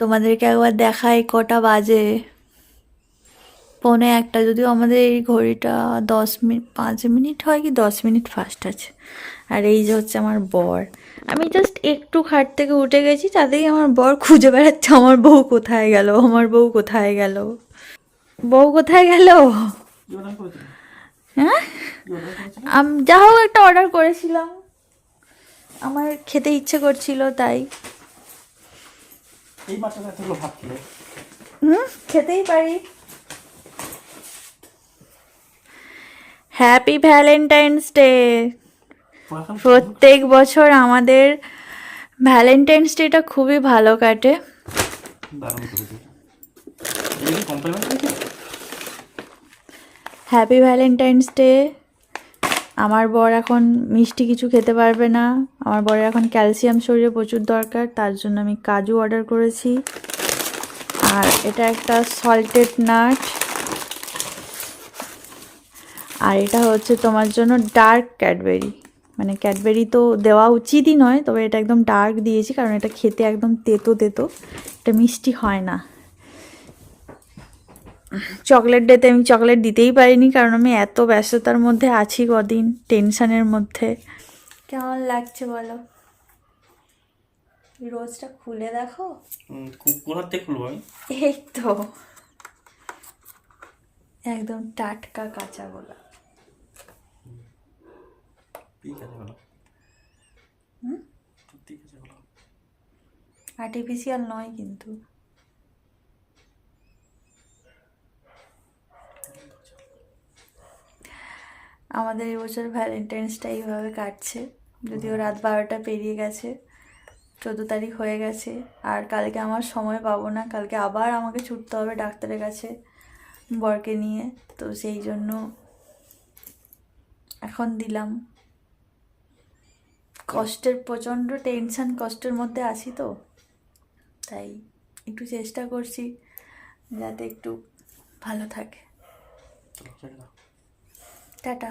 তোমাদেরকে একবার দেখাই কটা বাজে। পৌনে একটা, যদিও আমাদের এই ঘড়িটা দশ মিনিট পাঁচ মিনিট হয় কি, দশ মিনিট ফাস্ট আছে। আর এই যে হচ্ছে আমার বর। আমি জাস্ট একটু খাট থেকে উঠে গেছি, তাতেই আমার বর খুঁজে বেড়াচ্ছে, আমার বউ কোথায় গেল? আমার বউ কোথায় গেল? বউ কোথায় গেল? হ্যাঁ? যা হোক একটা অর্ডার করেছিলাম। আমার খেতে ইচ্ছে করছিল, তাই। এই মাছটা এতগুলো ভাত খেলে? হুম খেতেই পারি। হ্যাপি ভ্যালেন্টাইন্স ডে প্রত্যেক বছর আমাদের ভ্যালেন্টাইন্স ডেটা খুবই ভালো কাটে। হ্যাপি ভ্যালেন্টাইন্স ডে আমার বর এখন মিষ্টি কিছু খেতে পারবে না। আমার বরের এখন ক্যালসিয়াম শরীরে প্রচুর দরকার, তার জন্য আমি কাজু অর্ডার করেছি। আর এটা একটা সল্টেড নাট আর এটা হচ্ছে তোমার জন্য ডার্ক ক্যাডবেরি মানে ক্যাডবেরি তো দেওয়া উচিতই নয়, তবে এটা একদম ডার্ক দিয়েছি, কারণ এটা খেতে একদম তেতো তেতো। এটা মিষ্টি হয় না। চকলেট ডেতে আমি চকলেট দিতেই পারিনি কারণ আমি এত ব্যস্ততার মধ্যে আছি কদিন টেনশনের মধ্যে। কেমন লাগছে বলো? রোজটা খুলে দেখো। হুম, কোথার থেকে খুলবো আমি? এই তো। একদম টাটকা কাঁচা গোলা আর্টিফিশিয়াল নয় কিন্তু। আমাদের এবছর ভ্যালেন্টাইন্সটা এইভাবে কাটছে। যদিও রাত বারোটা পেরিয়ে গেছে চোদ্দ তারিখ হয়ে গেছে আর কালকে আমার সময় পাবো না। কালকে আবার আমাকে ছুটতে হবে ডাক্তারের কাছে বরকে নিয়ে। তো সেই জন্য এখন দিলাম। কষ্টের প্রচণ্ড টেনশান কষ্টের মধ্যে আছি তো। তাই একটু চেষ্টা করছি যাতে একটু ভালো থাকে। টাটা।